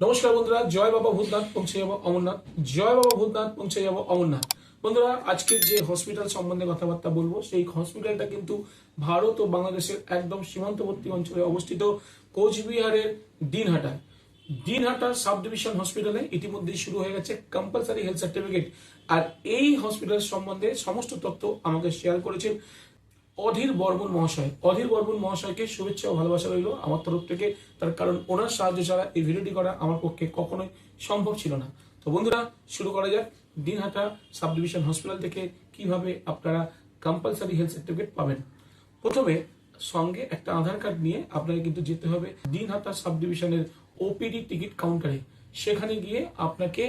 নমস্কার বন্ধুরা, জয় বাবা ভূতনাথ, পৌঁছে যাব অমরনাথ। জয় বাবা ভূতনাথ, পৌঁছে যাব অমরনাথ। বন্ধুরা আজকের যে হসপিটাল সম্বন্ধে কথাবার্তা বলব, সেই হসপিটালটা কিন্তু ভারত ও বাংলাদেশের একদম সীমান্তবর্তী অঞ্চলে অবস্থিত কোচবিহারের দিনহাটায় দিনহাটা সাব ডিভিশন হসপিটালে ইতিমধ্যেই শুরু হয়ে গেছে কম্পালসারি হেলথ সার্টিফিকেট আর এই হসপিটাল সম্বন্ধে সমস্ত তথ্য আমাকে শেয়ার করেছেন অধীর বর্মন মহাশয়। অধীর বর্মন মহাশয়কে শুভেচ্ছা ও ভালোবাসা রইল আমার তরফ থেকে। তার কারণ ওনার সাহায্য ছাড়া এই ভিডিওটি করা আমার পক্ষে কখনোই সম্ভব ছিল না। তো বন্ধুরা, শুরু করা যাক দিনহাটা সাব ডিভিশন হসপিটাল থেকে কীভাবে আপনারা কম্পালসারি হেলথ সার্টিফিকেট পাবেন। প্রথমে সঙ্গে একটা আধার কার্ড নিয়ে আপনাকে কিন্তু যেতে হবে দিনহাটা সাব ডিভিশনের ওপিডি টিকিট কাউন্টারে সেখানে গিয়ে আপনাকে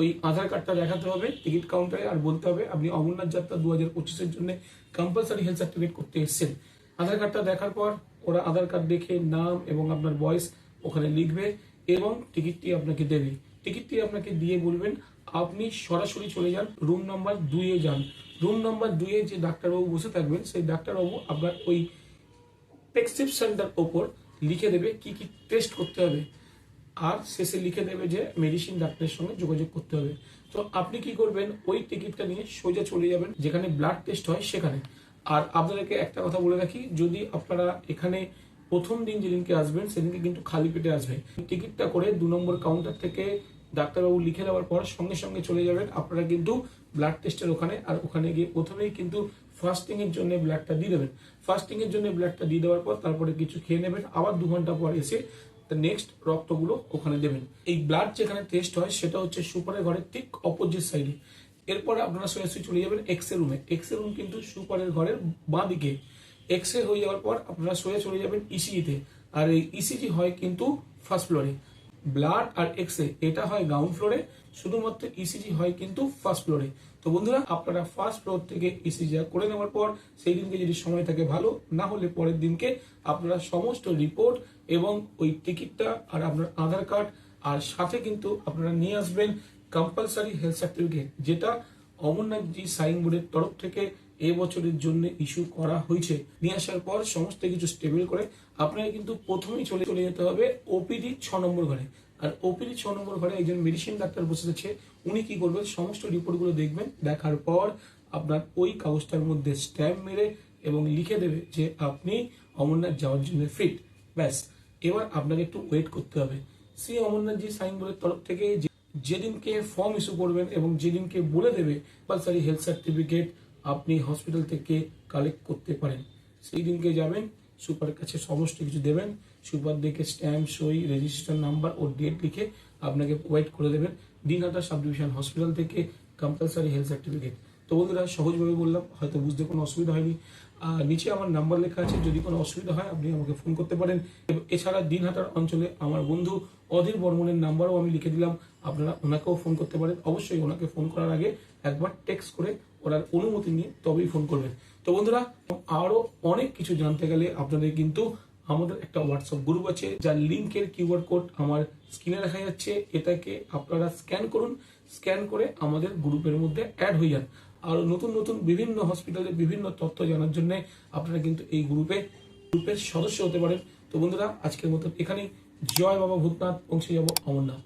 ওই আধার কার্ডটা দেখাতে হবে, টিকিট কাউন্টারে, আর বলতে হবে আপনি অমরনাথ যাত্রা দু হাজার পঁচিশের জন্য কম্পালসারি হেলথ সার্টিফিকেট করতে এসেছেন। আধার কার্ডটা দেখার পর ওরা আধার কার্ড দেখে নাম এবং আপনার বয়স ওখানে লিখবে এবং টিকিটটি আপনাকে দেবে। টিকিটটি আপনাকে দিয়ে বলবেন, আপনি সরাসরি চলে যান রুম নাম্বার দুইয়ে যান। রুম নাম্বার দুইয়ে যে ডাক্তারবাবু বসে থাকবেন, সেই ডাক্তারবাবু আপনার ওই প্রেসক্রিপশনটার ওপর লিখে দেবে কি কি টেস্ট করতে হবে। আর শেষে লিখে দেবে যে মেডিসিন ডাক্তারের সঙ্গে যোগাযোগ করতে হবে। তো আপনি কি করবেন? ওই টিকিটটা নিয়ে সোজা চলে যাবেন, যেখানে ব্লাড টেস্ট হয় সেখানে। আর আপনাদেরকে একটা কথা বলে রাখি, যদি আপনারা এখানে প্রথম দিন যেদিনকে আসবেন, সেদিনকে কিন্তু খালি পেটে আসবেন টিকিটটা করে দু নম্বর কাউন্টার থেকে ডাক্তারবাবু লিখে দেওয়ার পর সঙ্গে সঙ্গে চলে যাবেন। আপনারা কিন্তু ব্লাড টেস্টের ওখানে, আর ওখানে গিয়ে প্রথমেই কিন্তু ফাস্টিং এর জন্য ব্লাডটা দিয়ে দেবেন। ফাস্টিং এর জন্য ব্লাডটা দিয়ে দেওয়ার পর তারপরে কিছু খেয়ে নেবেন। আবার দু ঘণ্টা পর এসে নেক্সট রক্তগুলো ওখানে দেবেন। এই ব্লাড যেখানে টেস্ট হয়, সেটা হচ্ছে সুপারের ঘরের ঠিক অপোজিট সাইডে এরপরে আপনারা সোজাসুজি চলে যাবেন এক্স রুমে এক্স রুম কিন্তু সুপারের ঘরের বাঁ দিকে এক্স রে হয়ে যাওয়ার পর আপনারা সোজা চলে যাবেন ইসিজিতে আর এই ইসিজি হয় কিন্তু ফার্স্ট ফ্লোরে ব্লাড আর এক্স রে এটা হয় গ্রাউন্ড ফ্লোরে শুধুমাত্র ইসিজি হয় কিন্তু ফার্স্ট ফ্লোরে তো বন্ধুরা, আপনারা ফার্স্ট ফ্লোর থেকে ইসিজি করে নেওয়ার পর, সেই দিনকে যদি সময় থাকে ভালো, না হলে পরের দিনকে আপনারা সমস্ত রিপোর্ট এবং ওই টিকিটটা আর আপনার আধার কার্ড, আর সাথে কিন্তু আপনারা নিয়ে আসবেন কম্পালসারি হেলথ সার্টিফিকেট যেটা অমরনাথজি সাইন বোর্ডের তরফ থেকে এবছরের জন্য ইস্যু করা হয়েছে। নিয়ে আসার পর সমস্ত কিছু স্টেবল করে আপনাকে কিন্তু প্রথমেই চলে চলে যেতে হবে ওপিডি ছ নম্বর ঘরে। আর ওপিডি ছ নম্বর ঘরে একজন মেডিসিন ডাক্তার বসে আছে, উনি কি করবেন, সমস্ত রিপোর্টগুলো দেখবেন, দেখার পর আপনার ওই কাগজটার মধ্যে স্ট্যাম্প মেরে এবং লিখে দেবে যে আপনি অমরনাথ যাওয়ার জন্য ফিট ব্যাস। এবার আপনাকে একটু ওয়েট করতে হবে। সি অমরনাথজি সাইন বোর্ডের তরফ থেকে যেদিনকে ফর্ম ইস্যু করবেন এবং যেদিনকে বলে দেবে কম্পালসারি হেলথ সার্টিফিকেট আপনি হসপিটাল থেকে কালেক্ট করতে পারেন। সেই দিনকে যাবেন, সুপারের কাছে সমস্ত কিছু দেবেন, সুপার দেখে স্ট্যাম্প সই রেজিস্ট্রেশন নাম্বার ও ডেট লিখে আপনাকে প্রোভাইড করে দেবেন। দিনহাটা সাব ডিভিশন হসপিটাল থেকে কম্পালসারি হেলথ সার্টিফিকেট তো বন্ধুরা, সহজভাবে বললাম, হয়তো বুঝতে কোনো অসুবিধা হয়নি। আর নিচে আমার নাম্বার লেখা আছে, যদি কোনো অসুবিধা হয়, আপনি আমাকে ফোন করতে পারেন। এছাড়া দিনহাটার অঞ্চলে আমার বন্ধু অধীর বর্মনের নাম্বারও আমি লিখে দিলাম। আপনারা ওনাকেও ফোন করতে পারেন। অবশ্যই ওনাকে ফোন করার আগে একবার টেক্সট করে ওনার অনুমতি নিয়ে তবেই ফোন করবেন। তো বন্ধুরা আরও অনেক কিছু জানতে গেলে আপনাদের কিন্তু আমাদের একটা হোয়াটসঅ্যাপ গ্রুপ আছে, যার লিঙ্কের কিউআর কোড আমার স্ক্রিনে দেখা যাচ্ছে। এটাকে আপনারা স্ক্যান করুন। স্ক্যান করে আমাদের গ্রুপের মধ্যে অ্যাড হয়ে যান। আর নতুন নতুন বিভিন্ন হসপিটালে বিভিন্ন তথ্য জানার জন্য আপনারা কিন্তু এই গ্রুপে গ্রুপের সদস্য হতে পারেন। তো বন্ধুরা, আজকের মতন এখানেই। জয় বাবা ভূতনাথ পৌঁছে যাব অমরনাথ।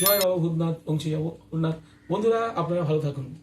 জয় বাবা ভূতনাথ পৌঁছে যাব অমরনাথ। বন্ধুরা, আপনারা ভালো থাকুন।